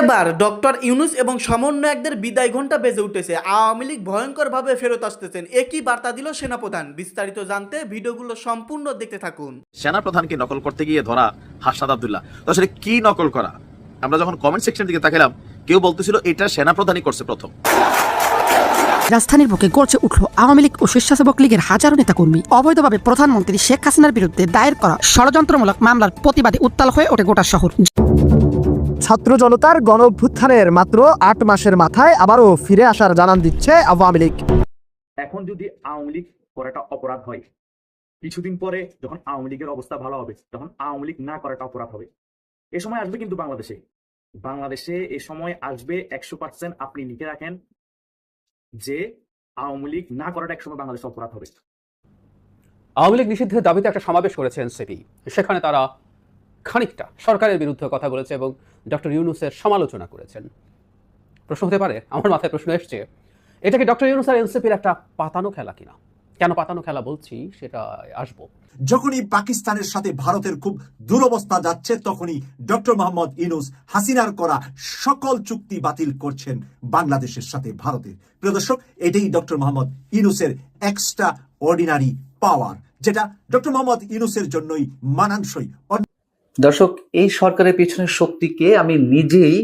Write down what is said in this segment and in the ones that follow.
এবার ডক্টর ইউনুস এবং সমন্বয়কদের বিদায় ঘণ্টা বেজে উঠেছে। আওয়ামী লীগ ভয়ঙ্করভাবে ফেরত আসতেছেন। একই বার্তা দিল সেনাপ্রধান। বিস্তারিত জানতে ভিডিওগুলো সম্পূর্ণ দেখতে থাকুন। সেনাপ্রধানকে নকল করতে গিয়ে ধরা হাসনাদ আবদুল্লাহ। তো আসলে কি নকল করা? আমরা যখন কমেন্ট সেকশন দিকে তাকালাম কেউ বলতেছিল এটা সেনাপ্রধানই করছে প্রথম। রাজধানীর বুকে গড়ছে উঠল আওয়ামী লীগ ও স্বেচ্ছাসেবক লীগের হাজারো নেতা নেতাকর্মী। অবৈধভাবে প্রধানমন্ত্রী শেখ হাসিনার বিরুদ্ধে দায়ের করা ষড়যন্ত্রমূলক মামলার প্রতিবাদে উত্তাল হয়ে ওঠে গোটা শহর। ছাত্র জনতার গণভ্যুত্থানের মাত্র আট মাসের মাথায় আবারও ফিরে আসার জানান দিচ্ছে আওয়ামী লীগ। এখন যদি আওয়ামী লীগ করাটা অপরাধ হয় কিছুদিন পরে যখন আওয়ামী লীগের অবস্থা ভালো হবে তখন আওয়ামী লীগ না করাটা অপরাধ হবে এ সময় আসবে কিন্তু বাংলাদেশে। বাংলাদেশে এ সময় আসবে একশো পার্সেন্ট আপনি লিখে রাখেন যে আওয়ামী লীগ না করাটা একসময় বাংলাদেশে অপরাধ হবে। আওয়ামী লীগ নিষিদ্ধের দাবিতে একটা সমাবেশ করেছে এনসিপি। সেখানে তারা খানিকটা সরকারের বিরুদ্ধে কথা বলেছে এবং ডক্টর ইউনুসের সমালোচনা করেছেন। প্রশ্ন হতে পারে, আমার মাথায় প্রশ্ন এসছে, এটা কি ডক্টর ইউনুস আর এনসিপির একটা পাতানো খেলা কিনা? কেন পাতানো খেলা বলছি সেটা আসব। যখনই পাকিস্তানের সাথে ভারতের খুব দুরবস্থা যাচ্ছে, তখনই ডক্টর মোহাম্মদ ইনুস হাসিনার করা সকল চুক্তি বাতিল করছেন বাংলাদেশের সাথে ভারতের। প্রিয় দর্শক, এটাই ডক্টর মোহাম্মদ ইনুসের এক্সট্রা অর্ডিনারি পাওয়ার যেটা ডক্টর মোহাম্মদ ইনুসের জন্যই মানানসই। দর্শক, এই সরকারের পেছনের শক্তিকে আমি নিজেই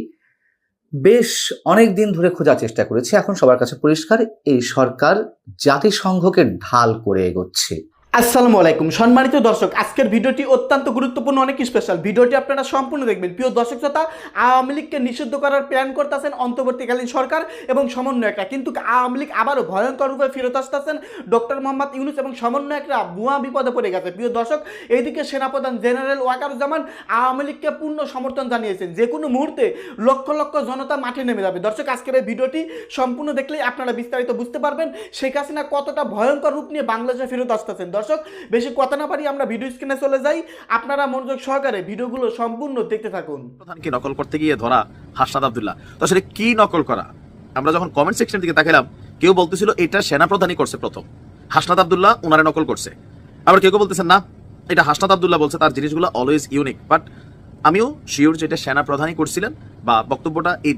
বেশ অনেক দিন ধরে খোঁজার চেষ্টা করেছি। এখন সবার কাছে পরিষ্কার, এই সরকার জাতিসংঘকে ঢাল করে এগোচ্ছে। আসসালামু আলাইকুম। সম্মানিত দর্শক, আজকের ভিডিওটি অত্যন্ত গুরুত্বপূর্ণ, অনেক স্পেশাল ভিডিওটি আপনারা সম্পূর্ণ দেখবেন। প্রিয় দর্শক শ্রোতা, আওয়ামী লীগকে নিষিদ্ধ করার প্ল্যান করতেছেন অন্তর্বর্তীকালীন সরকার এবং সমন্বয়করা। কিন্তু আওয়ামী লীগ আবারও ভয়ঙ্কর রূপে ফেরত আসতেছেন ডক্টর মোহাম্মদ ইউনুস এবং সমন্বয়করা বুয়া বিপদে পড়ে গেছে। প্রিয় দর্শক, এইদিকে সেনাপ্রধান জেনারেল ওয়াকারুজ্জামান আওয়ামী লীগকে পূর্ণ সমর্থন জানিয়েছেন। যে কোনো মুহূর্তে লক্ষ লক্ষ জনতা মাঠে নেমে যাবে। দর্শক, আজকের এই ভিডিওটি সম্পূর্ণ দেখলেই আপনারা বিস্তারিত বুঝতে পারবেন শেখ হাসিনা কতটা ভয়ঙ্কর রূপ নিয়ে বাংলাদেশে ফেরত আসতেছেন। দর্শক বেশি কথা না পারি আমরা ভিডিও স্ক্রিনে চলে যাই। আপনারা মনোযোগ সহকারে ভিডিওগুলো সম্পূর্ণ দেখতে থাকুন। প্রধানকে নকল করতে গিয়ে ধরা হাসনাদ আবদুল্লাহ। তো আসলে কি নকল করা? আমরা যখন কমেন্ট সেকশন দিকে তাকালাম কেউ বলতেছিল এটা সেনাপ্রধানই করছে প্রথম। হাসনাদ আবদুল্লাহ ওনারে নকল করছে। আবার কেউ কেউ বলতেছেন না এটা হাসনাদ আবদুল্লাহ বলছে তার জিনিসগুলো অলওয়েজ ইউনিক বাট আমিও শিওর যে এটা সেনাপ্রধানই করছিলেন বা বক্তব্যটা এই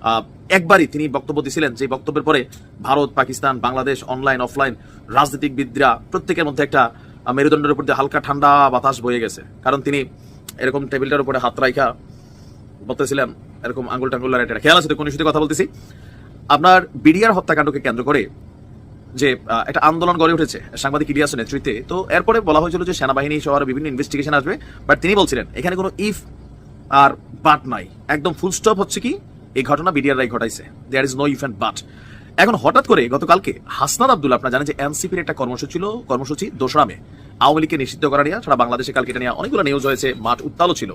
আহ, একবারই তিনি বক্তব্য দিয়েছিলেন যে বক্তব্যের পরে ভারত, পাকিস্তান, বাংলাদেশ অনলাইন অফলাইন রাজনীতিকবিদরা প্রত্যেকের মধ্যে একটা মেরুদণ্ডের উপর দিয়ে হালকা ঠান্ডা বাতাস বয়ে গেছে। কারণ তিনি এরকম টেবিলটার উপরে হাত রাইখা বলতেছিলেন, এরকম আঙ্গুল টাঙ্গুল এটা খেয়াল আছে কোন কথা বলতেছি? আপনার বিডিআর হত্যাকাণ্ডকে কেন্দ্র করে যে একটা আন্দোলন গড়ে উঠেছে, সাংবাদিক ইলিয়াসের নেতৃত্বে, তো এরপরে বলা হয়েছিল যে সেনাবাহিনী সহ বিভিন্ন ইনভেস্টিগেশন আসবে বাট তিনি বলছিলেন, এখানে কোনো ইফ আর বাট নাই। একদম ফুল স্টপ হচ্ছে কি? এই ঘটনা বিডিআর রাই ঘটাইছে। There is no if and but এখন হঠাৎ করে গতকালকে হাসনাদ আব্দুল আপনারা জানেন যে এনসিপির একটা কর্মসূচি ছিল, কর্মসূচি দোসরা মে আওয়ামী লীগকে নিষিদ্ধ করা নিয়ে সারা বাংলাদেশে কালকে এটা নিয়ে অনেকগুলো নিউজ হয়েছে, মাঠ উত্তালও ছিল।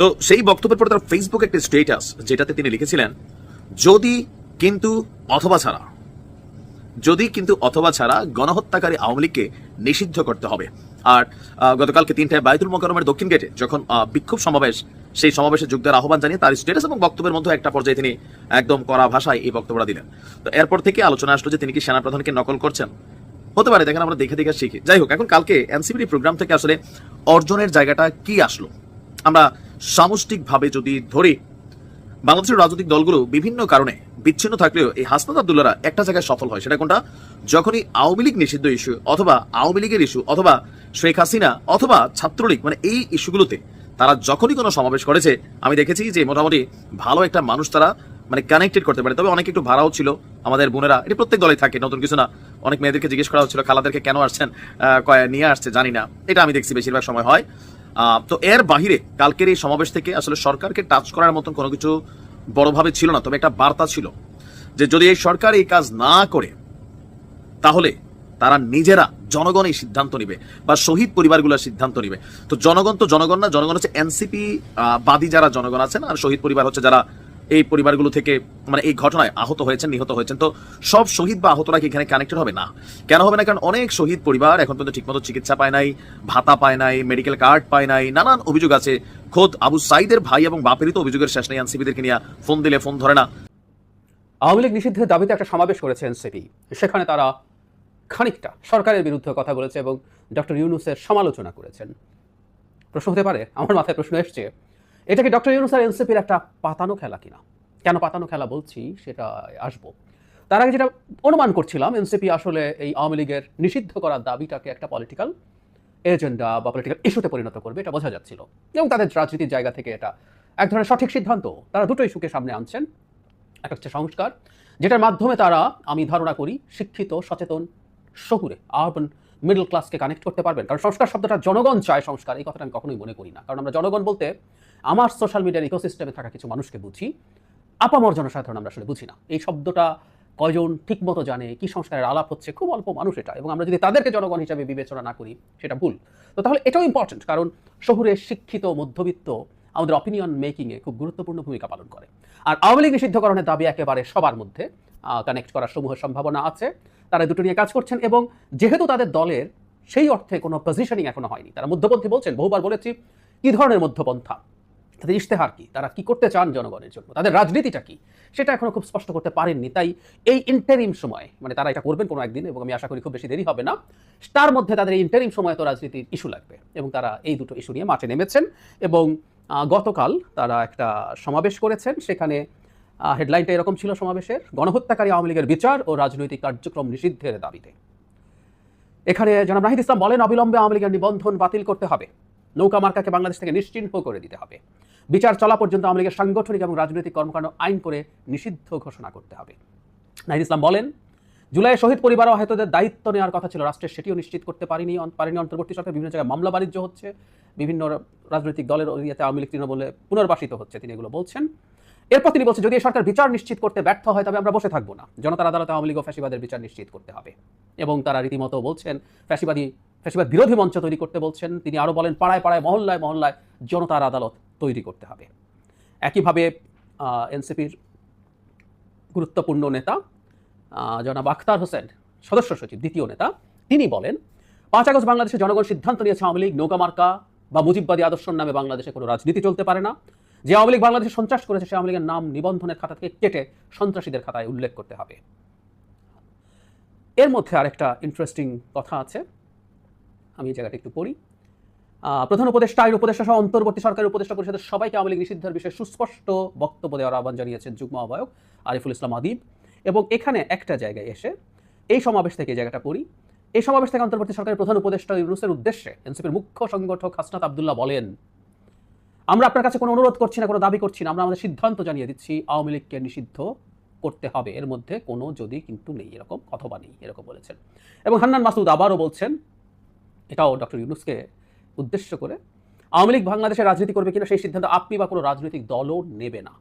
তো সেই বক্তব্যের পর তার ফেসবুক একটা স্টেটাস যেটাতে তিনি লিখেছিলেন, যদি কিন্তু অথবা ছাড়া যদি কিন্তু অথবা ছাড়া গণহত্যাকারী আওয়ামী লীগকে নিষিদ্ধ করতে হবে। আর গতকালকে তিনটায় বায়তুল মোকারমের দক্ষিণ গেটে যখন বিক্ষোভ সমাবেশ, সেই সমাবেশে যোগ দেওয়ার আহ্বান জানিয়ে তার স্টেটাস এবং বক্তব্যের মধ্যে একটা পর্যায়ে তিনি একদম কড়া ভাষায় এই বক্তব্যটা দিলেন। তো এরপর থেকে আলোচনা আসলো যে তিনি কি সেনাপ্রধানকে নকল করছেন? হতে পারে, দেখেন আমরা দেখে দেখে শিখি। যাই হোক, এখন কালকে এনসিপির প্রোগ্রাম থেকে আসলে অর্জনের জায়গাটা কি আসলো? আমরা সামষ্টিকভাবে যদি ধরি বাংলাদেশের রাজনৈতিক দলগুলো বিভিন্ন কারণে বিচ্ছিন্ন থাকলেও এই হাসনাত আবদুল্লারা একটা জায়গায় সফল হয়। সেটা কোনটা? যখনই আওয়ামী লীগ নিষিদ্ধ ইস্যু অথবা আওয়ামী লীগের ইস্যু অথবা শেখ হাসিনা অথবা ছাত্রলীগ মানে এই ইস্যুগুলোতে তারা যখনই কোনো সমাবেশ করেছে, আমি দেখেছি যে মোটামুটি ভালো একটা মানুষ তারা মানে কানেক্টেড করতে পারে। তবে অনেক একটু ভাড়াও ছিল আমাদের বোনেরা। এটি প্রত্যেক দলে থাকে, নতুন কিছু না। অনেক মেয়েদেরকে জিজ্ঞেস করা হচ্ছিল, খালাদেরকে কেন আসছেন নিয়ে আসছে জানি না। এটা আমি দেখছি, বেশিরভাগ সময় হয়। তো এর বাহিরে কালকের এই সমাবেশ থেকে আসলে সরকারকে টাচ করার মতন কোনো কিছু বড়ভাবে ছিল না, তবে একটা বার্তা ছিল যে যদি এই সরকার এই কাজ না করে, তাহলে তারা নিজেরা জনগণ এই সিদ্ধান্ত নিবে বা শহীদ পরিবারগুলো সিদ্ধান্ত নিবে। তো জনগণ তো জনগণ না, জনগণ হচ্ছে এনসিপি বাদী যারা জনগণ আছেন আর শহীদ পরিবার হচ্ছে যারা এই পরিবারগুলো থেকে মানে এই ঘটনায় আহত হয়েছেন, নিহত হয়েছেন। তো সব শহীদ বা আহতরা কি এখানে কানেক্টেড হবে? না। কেন হবে না? কারণ অনেক শহীদ পরিবার এখন পর্যন্ত ঠিকমতো চিকিৎসা পায় নাই, ভাতা পায় নাই মেডিকেল কার্ড পায় নাই, নানান অভিযোগ আছে। খোদ আবু সাইদের ভাই এবং বাপেরই তো অভিযোগের শেষ নেই, এনসিপিদেরকে নিয়ে ফোন দিলে ফোন ধরে না। আওয়ামী লীগ নিষিদ্ধের দাবিতে একটা সমাবেশ করেছে এনসিপি। সেখানে তারা খানিকটা সরকারের বিরুদ্ধে কথা বলেছে এবং ডক্টর ইউনুসের সমালোচনা করেছেন। প্রশ্ন হতে পারে, আমার মাথায় প্রশ্ন এসছে এটা কি ডক্টর ইউনুস আর এনসিপির একটা পাতানো খেলা কিনা? কেন পাতানো খেলা বলছি সেটা আসব। তার আগে যেটা অনুমান করছিলাম, এনসিপি আসলে এই আওয়ামী লীগের নিষিদ্ধ করার দাবিটাকে একটা পলিটিক্যাল এজেন্ডা বা পলিটিক্যাল ইস্যুতে পরিণত করবে, এটা বোঝা যাচ্ছিল। এবং তাদের রাজনীতির জায়গা থেকে এটা এক ধরনের সঠিক সিদ্ধান্ত। তারা দুটো ইস্যুকে সামনে আনছেন। একটা হচ্ছে সংস্কার, যেটার মাধ্যমে তারা, আমি ধারণা করি, শিক্ষিত, সচেতন, শহুরে আরবান মিডল ক্লাসকে কানেক্ট করতে পারবেন। কারণ সংস্কার শব্দটা জনগণ চায় সংস্কার, এই কথাটা আমি কখনোই মনে করি না। কারণ আমরা জনগণ বলতে আমার সোশ্যাল মিডিয়ার ইকোসিস্টেমে থাকা কিছু মানুষকে বুঝি আপামর জনসাধারণ আমরা আসলে বুঝি না। এই শব্দটা কয়জন ঠিকমতো জানে, কি সংস্কারের আলাপ হচ্ছে, খুব অল্প মানুষ এটা। এবং আমরা যদি তাদেরকে জনগণ হিসাবে বিবেচনা না করি, সেটা ভুল। তো তাহলে এটাও ইম্পর্টেন্ট কারণ শহুরে শিক্ষিত, মধ্যবিত্ত আমাদের অপিনিয়ন মেকিংয়ে খুব গুরুত্বপূর্ণ ভূমিকা পালন করে। আর আওয়ামী লীগ নিষিদ্ধকরণের দাবি একেবারে সবার মধ্যে কানেক্ট করার সমূহ সম্ভাবনা আছে। তারা দুটো নিয়ে কাজ করছেন এবং যেহেতু তাদের দলের সেই অর্থে কোনো পজিশনিং এখনও হয়নি, তারা মধ্যপন্থী বলছেন, বহুবার বলেছি, কি ধরনের মধ্যপন্থা? তাদের ইশতেহার কি? তারা কি করতে চান জনগণের জন্য? তাদের রাজনীতিটা কি? সেটা এখনও খুব স্পষ্ট করতে পারেননি। তাই এই ইন্টারিম সময় মানে তারা এটা করবেন কোনো একদিন এবং আমি আশা করি খুব বেশি দেরি হবে না, তার মধ্যে তাদের এই ইন্টারিম সময় তো রাজনীতির ইস্যু লাগবে এবং তারা এই দুটো ইস্যু নিয়ে মাঠে নেমেছেন এবং গতকাল তারা একটা সমাবেশ করেছেন। সেখানে হেডলাইনটা এরকম ছিল সমাবেশের, গণহত্যাকারী আওয়ামী লীগের বিচার ও রাজনৈতিক কার্যক্রম নিষিদ্ধের দাবিতে। এখানে জনাব নাহিদ ইসলাম বলেন, অবিলম্বে আওয়ামী লীগের নিবন্ধন বাতিল করতে হবে। নৌকা মার্কাকে বাংলাদেশ থেকে নিশ্চিহ্ন করে দিতে হবে। বিচার চলা পর্যন্ত আওয়ামী লীগের সাংগঠনিক এবং রাজনৈতিক কর্মকাণ্ড আইন করে নিষিদ্ধ ঘোষণা করতে হবে। নাহিদ ইসলাম বলেন, জুলাই শহীদ পরিবার আহতদের দায়িত্ব নেওয়ার কথা ছিল, রাষ্ট্রের সেটিও নিশ্চিত করতে পারিনি পারেনি। অন্তর্বর্তী সরকার বিভিন্ন জায়গায় মামলা বাণিজ্য হচ্ছে, বিভিন্ন রাজনৈতিক দলের ইয়েতে আওয়ামী লীগ তৃণমূলে পুনর্বাসিত হচ্ছে, তিনি এগুলো বলছেন। এরপর তিনি বলছেন, যদি এই সরকার বিচার নিশ্চিত করতে ব্যর্থ হয়, তবে আমরা বসে থাকব না। জনতার আদালতে আওয়ামী লীগ ও ফ্যাসিবাদের বিচার নিশ্চিত করতে হবে। এবং তারা রীতিমতো বলছেন, ফ্যাসিবাদী, ফ্যাসিবাদ বিরোধী মঞ্চ তৈরি করতে বলছেন। তিনি আরও বলেন, পাড়ায় পাড়ায়, মহল্লায় মহল্লায় জনতার আদালত তৈরি করতে হবে। একইভাবে এনসিপির গুরুত্বপূর্ণ নেতা জনাব আখতার হোসেন, সদস্য সচিব, দ্বিতীয় নেতা, তিনি বলেন, পাঁচ আগস্ট বাংলাদেশে জনগণ সিদ্ধান্ত নিয়েছে, আওয়ামী লীগ নৌকা মার্কা বা মুজিববাদী আদর্শের নামে বাংলাদেশে কোনো রাজনীতি চলতে পারে না। যে আওয়ামী লীগ বাংলাদেশে সন্ত্রাস করেছে, সে আওয়ামী লীগের নাম নিবন্ধনের খাতা থেকে কেটে সন্ত্রাসীদের খাতায় উল্লেখ করতে হবে। এর মধ্যে আরেকটা ইন্টারেস্টিং কথা আছে। আমি এই জায়গাটা একটু পড়ি। প্রধান উপদেষ্টা, আইন উপদেষ্টা সহ অন্তর্বর্তী সরকারের উপদেষ্টা পরিষদের সবাইকে আওয়ামী লীগ নিষিদ্ধের বিষয়ে সুস্পষ্ট বক্তব্য দেওয়ার আহ্বান জানিয়েছেন যুগ্ম আহ্বায়ক আরিফুল ইসলাম আদিব। এবং এখানে একটা জায়গায় এসে এই সমাবেশ থেকে জায়গাটা পড়ি। এই সমাবেশ থেকে অন্তর্বর্তী সরকারের প্রধান উপদেষ্টা ইউনুসের উদ্দেশ্যে এনসিপির মুখ্য সংগঠক হাসনাত আবদুল্লাহ বলেন আমরা আপনার কাছে কোনো অনুরোধ করছি না, কোনো দাবি করছি না, আমরা আমাদের সিদ্ধান্ত জানিয়ে দিচ্ছি, আওয়ামী লীগকে নিষিদ্ধ করতে হবে। এর মধ্যে কোনো যদি কিন্তু নেই, এরকম অথবা নেই, এরকম বলেছেন। এবং হান্নান মাসুদ আবারও বলছেন, এটাও ডক্টর ইউনুসকে উদ্দেশ্য করে, আওয়ামী লীগ বাংলাদেশে রাজনীতি করবে কিনা সেই সিদ্ধান্ত আপনি বা কোনো রাজনৈতিক দলও নেবে না।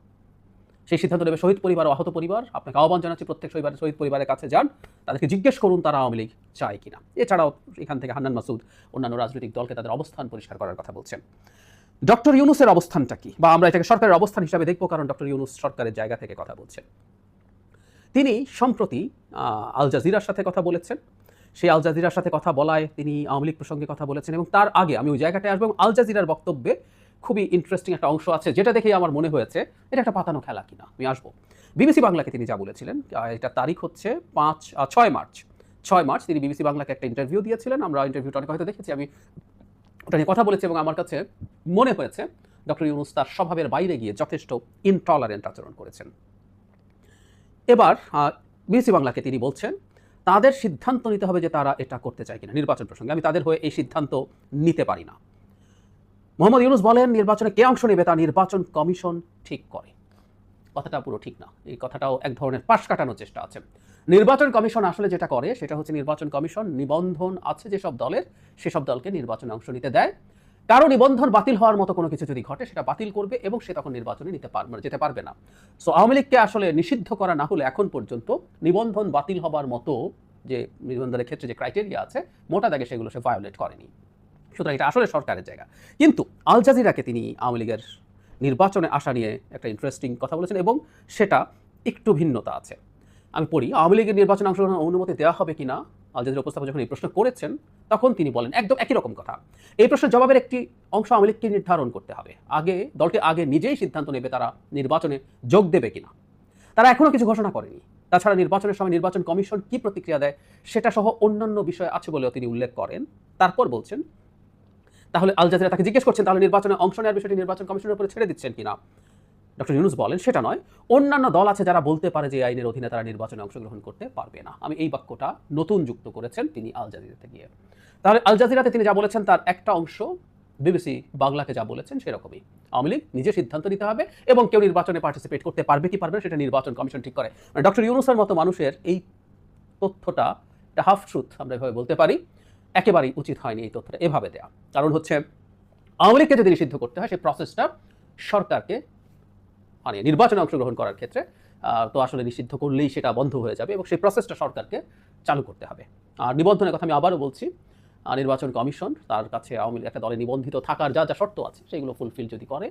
সেই সিদ্ধান্ত নেবে শহীদ পরিবার ও আহত পরিবার। আপনাকে আহ্বান জানাচ্ছি প্রত্যেক শহীদ শহীদ পরিবারের কাছে যান, তাদেরকে জিজ্ঞেস করুন তারা আওয়ামী লীগ চায় কিনা। এছাড়াও এখান থেকে হান্নান মাসুদ অন্যান্য রাজনৈতিক দলকে তাদের অবস্থান পরিষ্কার করার কথা বলছেন। ডক্টর ইউনুসের অবস্থানটা কি? বা আমরা এটাকে সরকারের অবস্থান হিসাবে দেখব, কারণ ডক্টর ইউনুস সরকারের জায়গা থেকে কথা বলছেন। তিনি সম্প্রতি আল জাজিরার সাথে কথা বলেছেন। সেই আল জাজিরার সাথে কথা বলায় তিনি আওয়ামী লীগ প্রসঙ্গে কথা বলেছেন এবং তার আগে আমি ওই জায়গাটায় আসব এবং আল জাজিরার বক্তব্যে খুবই ইন্টারেস্টিং একটা অংশ আছে, যেটা দেখেই আমার মনে হয়েছে, এটা একটা পাতানো খেলা কিনা? আমি আসব। বিবিসি বাংলাকে তিনি যা বলেছিলেন এটা তারিখ হচ্ছে পাঁচ ছয় মার্চ। ছয় মার্চ তিনি বিবিসি বাংলাকে একটা ইন্টারভিউ দিয়েছিলেন, আমরা ইন্টারভিউটা অনেক হয়তো দেখেছি, আমি ওটা নিয়ে কথা বলেছি এবং আমার কাছে মনে হয়েছে ডক্টর ইউনুস তার স্বভাবের বাইরে গিয়ে যথেষ্ট ইনটলারেন্ট আচরণ করেছেন। এবার বিবিসি বাংলাকে তিনি বলছেন, তাদের সিদ্ধান্ত নিতে হবে যে তারা এটা করতে চায় কিনা, নির্বাচন প্রসঙ্গে। আমি তাদের হয়ে এই সিদ্ধান্ত নিতে পারি না। মোহাম্মদ ইউনুস বলেন, নির্বাচনে কে অংশ নেবে তা নির্বাচন কমিশন ঠিক করে। কথাটা পুরো ঠিক না। এই কথাটাও এক ধরনের পাশ কাটানোর চেষ্টা আছে। নির্বাচন কমিশন আসলে যেটা করে, সেটা হচ্ছে নির্বাচন কমিশন নিবন্ধন আছে যেসব দলের, সেসব দলকে নির্বাচনে অংশ নিতে দেয়। কারও নিবন্ধন বাতিল হওয়ার মতো কোনো কিছু যদি ঘটে, সেটা বাতিল করবে এবং সে তখন নির্বাচনে নিতে পারবে, যেতে পারবে না। সো আওয়ামী লীগকে আসলে নিষিদ্ধ করা না হলে এখন পর্যন্ত নিবন্ধন বাতিল হবার মতো যে নিবন্ধনের ক্ষেত্রে যে ক্রাইটেরিয়া আছে, মোটা দাগে সেগুলো সে ভায়োলেট করেনি। সুতরাং এটা আসলে সরকারের জায়গা। কিন্তু আল জাজিরাকে তিনি আওয়ামী লীগের নির্বাচনে আসা নিয়ে একটা ইন্টারেস্টিং কথা বলেছেন এবং সেটা একটু ভিন্নতা আছে। আমি পড়ি, আওয়ামী লীগের নির্বাচনে অংশগ্রহণের অনুমতি দেওয়া হবে কিনা আল জাজিরা উপস্থাপক যখন এই প্রশ্ন করেছেন, তখন তিনি বলেন, একদম একই রকম কথা। এই প্রশ্নের জবাবের একটি অংশ আওয়ামী লীগকে নির্ধারণ করতে হবে। আগে, দলটি আগে নিজেই সিদ্ধান্ত নেবে তারা নির্বাচনে যোগ দেবে কিনা। তারা এখনও কিছু ঘোষণা করেনি। তাছাড়া নির্বাচনের সময় নির্বাচন কমিশন কি প্রতিক্রিয়া দেয়, সেটা সহ অন্যান্য বিষয় আছে বলেও তিনি উল্লেখ করেন। তারপর বলছেন, তাহলে আল জাজিরা তাকে জিজ্ঞেস করছেন, তাহলে নির্বাচনে অংশ নেওয়ার বিষয়টি নির্বাচন কমিশনের উপরে ছেড়ে দিচ্ছেন কিনা? ডক্টর ইউনুস বলেন, সেটা নয়, অন্যান্য দল আছে যারা বলতে পারে যে আইনের অধীনে তারা নির্বাচনে অংশগ্রহণ করতে পারবে না। আমি এই বাক্যটা নতুন যুক্ত করেছেন তিনি আল জাজিরাতে গিয়ে। তাহলে আল জাজিরাতে তিনি যা বলেছেন তার একটা অংশ বিবিসি বাংলাকে যা বলেছেন সেরকমই। আওয়ামী লীগ নিজে সিদ্ধান্ত নিতে হবে এবং কেউ নির্বাচনে পার্টিসিপেট করতে পারবে কি পারবে সেটা নির্বাচন কমিশন ঠিক করে। মানে ডক্টর ইউনুসের মতো মানুষের এই তথ্যটা, একটা হাফ ট্রুথ আমরা এভাবে বলতে পারি, একেবারেই উচিত হয়নি এই তথ্যটা এভাবে দেওয়া কারণ হচ্ছে, আওয়ামী লীগকে যদি নিষিদ্ধ করতে হয় সেই প্রসেসটা সরকারকে মানে নির্বাচনে অংশগ্রহণ করার ক্ষেত্রে তো আসলে নিষিদ্ধ করলেই সেটা বন্ধ হয়ে যাবে এবং সেই প্রসেসটা সরকারকে চালু করতে হবে। আর নিবন্ধনের কথা আমি আবারও বলছি নির্বাচন কমিশন তার কাছে আওয়ামী লীগ একটা দলে নিবন্ধিত থাকার যা যা শর্ত আছে, সেগুলো ফুলফিল যদি করে,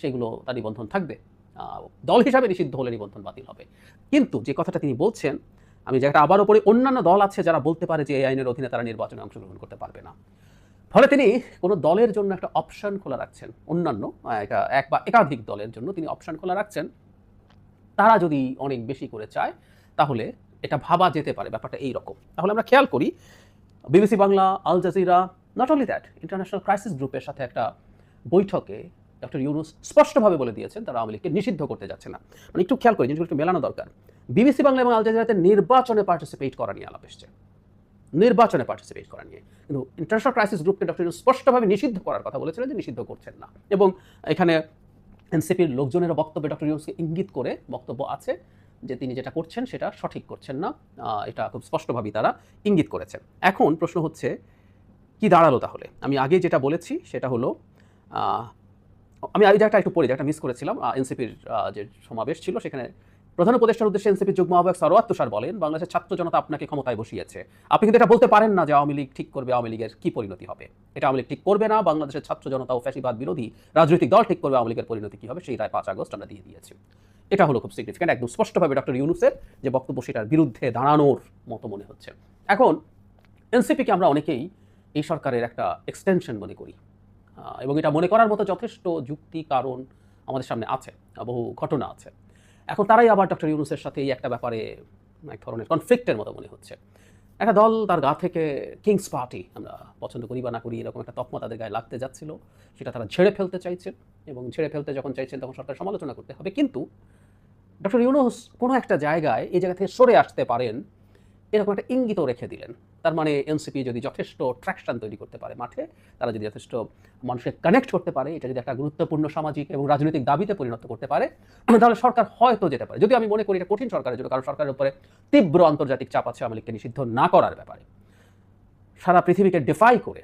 সেগুলো তার নিবন্ধন থাকবে। দল হিসাবে নিষিদ্ধ হলে নিবন্ধন বাতিল হবে। কিন্তু যে কথাটা তিনি বলছেন, আমি যেটা আবারও পড়ি, অন্যান্য দল আছে যারা বলতে পারে যে এই আইনের অধীনে তারা নির্বাচনে অংশগ্রহণ করতে পারবে না। ফলে তিনি কোনো দলের জন্য একটা অপশন খোলা রাখছেন। অন্যান্য এক বা একাধিক দলের জন্য তিনি অপশন খোলা রাখছেন। তারা যদি অনেক বেশি করে চায়, তাহলে এটা ভাবা যেতে পারে, ব্যাপারটা এই রকম তাহলে আমরা খেয়াল করি, BBC Bangla, Al Jazeera not only that international crisis গ্রুপের সাথে একটা বৈঠকে ডক্টর ইউনুস স্পষ্টভাবে বলে দিয়েছেন, তারা আওয়ামী লীগকে নিষিদ্ধ করতে যাচ্ছে না। মানে একটু খেয়াল করি, জিনিসগুলো একটু মেলানো দরকার। বিবিসি বাংলা এবং আল জাজিরাতে নির্বাচনে পার্টিসিপেট করা নিয়ে আলাপ এসছে। নির্বাচনে পার্টিসিপেট করা নিয়ে। কিন্তু ইন্টারন্যাশনাল ক্রাইসিস গ্রুপকে ডক্টর ইউনুস স্পষ্টভাবে নিষিদ্ধ করার কথা বলেছিলেন যে নিষিদ্ধ করছেন না। এবং এখানে এনসিপির লোকজনের বক্তব্যে ডক্টর ইউনুসকে ইঙ্গিত করে বক্তব্য আছে যে তিনি যেটা করছেন সেটা সঠিক করছেন না। এটা খুব স্পষ্টভাবেই তারা ইঙ্গিত করেছেন। এখন প্রশ্ন হচ্ছে, কি দাঁড়াল তাহলে? আমি আগে যেটা বলেছি সেটা হলো আমি এই একটা একটু পড়ি একটা মিস করেছিলাম এনসিপির যে সমাবেশ ছিল সেখানে প্রধান উপদেষ্টার উদ্দেশ্যে এনসিপির যুগ্ম আহ্বায়ক সরোয়ার তুষার বলেন, বাংলাদেশের ছাত্র জনতা আপনাকে ক্ষমতায় বসিয়েছে। আপনি কিন্তু এটা বলতে পারেন না যে আওয়ামী লীগ ঠিক করবে, আওয়ামী লীগের কি পরিণতি হবে। এটা আওয়ামী লীগ ঠিক করবে না, বাংলাদেশের ছাত্র জনতা ও ফ্যাসিবাদ বিরোধী রাজনৈতিক দল ঠিক করবে, আওয়ামী লীগের পরিণতি কি হবে, সেই রায় পাঁচ আগস্ট আমরা দিয়ে দিয়েছি। এটা হলো খুব সিগনিফিক্যান্ট একদম স্পষ্টভাবে ডক্টর ইউনুসের যে বক্তব্য সেটার বিরুদ্ধে দাঁড়ানোর মতো মনে হচ্ছে। এখন, এনসিপিকে আমরা অনেকেই এই সরকারের একটা এক্সটেনশন মনে করি। এবং এটা মনে করার মতো যথেষ্ট যুক্তি, কারণ আমাদের সামনে আছে, বহু ঘটনা আছে। এখন তারাই আবার ডক্টর ইউনুসের সাথে এই একটা ব্যাপারে এক ধরনের কনফ্লিক্টের মতো মনে হচ্ছে। একটা দল তার গা থেকে কিংস পার্টি আমরা পছন্দ করি বা না করি এরকম একটা তকমা তাদের গায়ে লাগতে যাচ্ছিল, সেটা তারা ঝেড়ে ফেলতে চাইছেন এবং ঝেড়ে ফেলতে যখন চাইছেন তখন সরকার সমালোচনা করতে হবে। কিন্তু ডক্টর ইউনুস কোনো একটা জায়গায় এই জায়গা থেকে সরে আসতে পারেন, এরকম একটা ইঙ্গিতও রেখে দিলেন। তার মানে এনসিপি যদি যথেষ্ট ট্র্যাকশন তৈরি করতে পারে মাঠে, তারা যদি যথেষ্ট মানুষকে কানেক্ট করতে পারে, এটা যদি একটা গুরুত্বপূর্ণ সামাজিক এবং রাজনৈতিক দাবিতে পরিণত করতে পারে, তাহলে সরকার হয়তো যেতে পারে। যদি আমি মনে করি এটা কঠিন সরকারের জন্য, কারণ সরকারের উপরে তীব্র আন্তর্জাতিক চাপ আছে আওয়ামী লীগকে নিষিদ্ধ না করার ব্যাপারে। সারা পৃথিবীকে ডিফাই করে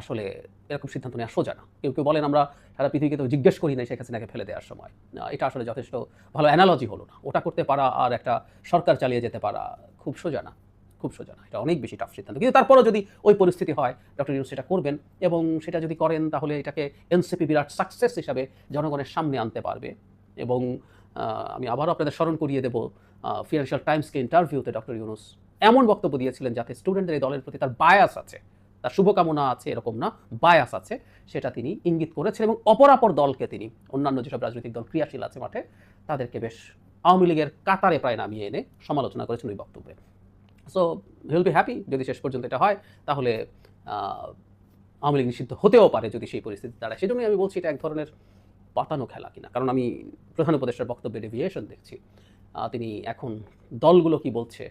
আসলে এরকম সিদ্ধান্ত নেওয়া সোজা না। কেউ কেউ বলেন, আমরা সারা পৃথিবীকে তো জিজ্ঞেস করি নাই শেখ হাসিনাকে ফেলে দেওয়ার সময়। এটা আসলে যথেষ্ট ভালো অ্যানালজি হলো না। ওটা করতে পারা আর একটা সরকার চালিয়ে যেতে পারা খুব সোজা না। খুব সোজা না, এটা অনেক বেশি টাফ সিদ্ধান্ত। কিন্তু তারপরও যদি ওই পরিস্থিতি হয় ডক্টর ইউনুস সেটা করবেন এবং সেটা যদি করেন, তাহলে এটাকে এনসিপি বিরাট সাকসেস হিসাবে জনগণের সামনে আনতে পারবে। এবং আমি আবারও আপনাদের স্মরণ করিয়ে দেব ফিনান্সিয়াল টাইমসকে ইন্টারভিউতে ডক্টর ইউনুস এমন বক্তব্য দিয়েছিলেন যাতে স্টুডেন্টদের এই দলের প্রতি তার বায়াস আছে। তার শুভকামনা আছে, এরকম না বায়াস আছে, সেটা তিনি ইঙ্গিত করেছেন এবং অপরাপর দলকে তিনি, অন্যান্য যেসব রাজনৈতিক দল ক্রিয়াশীল আছে মাঠে, তাদেরকে বেশ আওয়ামী লীগের কাতারে প্রায় নামিয়ে এনে সমালোচনা করেছেন ওই বক্তব্যে। সো হিল বি হ্যাপি যদি শেষ পর্যন্ত এটা হয়, তাহলে আওয়ামী লীগ নিষিদ্ধ হতেও পারে যদি সেই পরিস্থিতি দাঁড়ায়। সেজন্যই আমি বলছি এটা এক ধরনের পাতানো খেলা কিনা। কারণ আমি প্রধান উপদেষ্টার বক্তব্যে ডেভিয়েশন দেখছি। তিনি এখন দলগুলো কি বলছে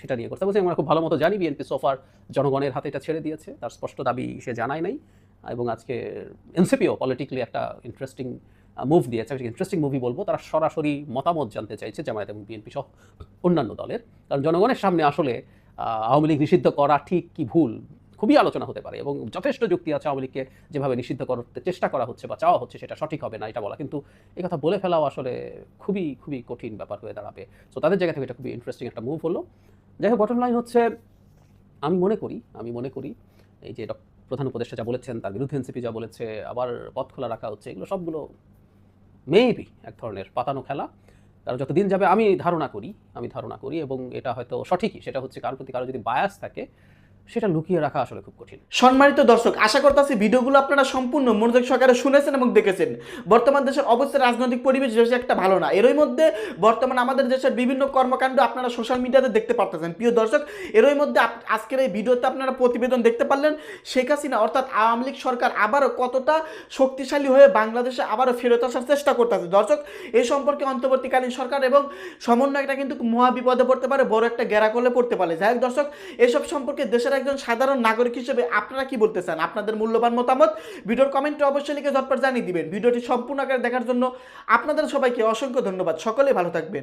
সেটা নিয়ে করতে বলছে আমরা খুব ভালো মতো জানি বিএনপি সোফার জনগণের হাতে এটা ছেড়ে দিয়েছে। তার স্পষ্ট দাবি সে জানায় নাই। এবং আজকে এনসিপিও পলিটিক্যালি একটা ইন্টারেস্টিং মুভ দিয়েছে আমি ইন্টারেস্টিং মুভি বলব। তারা সরাসরি মতামত জানতে চাইছে জামায়াত এবং বিএনপি সহ অন্যান্য দলের। কারণ জনগণের সামনে আসলে আওয়ামী লীগ নিষিদ্ধ করা ঠিক কি ভুল? খুবই আলোচনা হতে পারে এবং যথেষ্ট যুক্তি আছে আওয়ামী লীগকে যেভাবে নিষিদ্ধ করতে চেষ্টা করা হচ্ছে বা চাওয়া হচ্ছে সেটা সঠিক হবে না এটা বলা। কিন্তু এই কথা বলে ফেলাও আসলে খুবই খুবই কঠিন ব্যাপার হয়ে দাঁড়াবে। সো তাদের জায়গা থেকে এটা খুবই ইন্টারেস্টিং একটা মুভ হলো। যাই হোক বটম লাইন হচ্ছে, আমি মনে করি, আমি মনে করি, এই যে প্রধান উপদেষ্টা যা বলেছেন, তার বিরুদ্ধে এনসিপি যা বলেছে, আবার পথ খোলা রাখা হচ্ছে, এগুলো সবগুলো মেবি এক ধরনের পাতানো খেলা। কারণ যতদিন যাবে আমি ধারণা করি, আমি ধারণা করি এবং এটা হয়তো সঠিকই। সেটা হচ্ছে কারোর প্রতি কারও যদি বায়াস থাকে সেটা লুকিয়ে রাখা আসলে খুব কঠিন। সম্মানিত দর্শক, আশা করতেছি ভিডিওগুলো আপনারা সম্পূর্ণ মনোযোগ সহকারে শুনেছেন এবং দেখেছেন। বর্তমান দেশের অবস্থা, রাজনৈতিক পরিবেশ বেশ একটা ভালো না। এরই মধ্যে বর্তমান আমাদের দেশের বিভিন্ন কর্মকাণ্ড আপনারা সোশ্যাল মিডিয়াতে দেখতে পারতেছেন। প্রিয় দর্শক, এরই মধ্যে আজকের এই ভিডিওতে আপনারা প্রতিবেদন দেখতে পারলেন শেখ হাসিনা, অর্থাৎ আওয়ামী লীগ সরকার আবারও কতটা শক্তিশালী হয়ে বাংলাদেশে আবারও ফেরত আসার চেষ্টা করতেছে। দর্শক এই সম্পর্কে অন্তর্বর্তীকালীন সরকার এবং সমন্বয়টা কিন্তু মহা বিপদে পড়তে পারে, বড় একটা গেরাকলে পড়তে পারে। যাই হোক দর্শক, এসব সম্পর্কে দেশের একজন সাধারণ নাগরিক হিসেবে আপনারা কি বলতে চান? আপনাদের মূল্যবান মতামত ভিডিওর কমেন্টে অবশ্যই লিখে ঝটপট জানিয়ে দিবেন। ভিডিওটি সম্পূর্ণ আকারে দেখার জন্য আপনাদের সবাইকে অসংখ্য ধন্যবাদ। সকলে ভালো থাকবেন।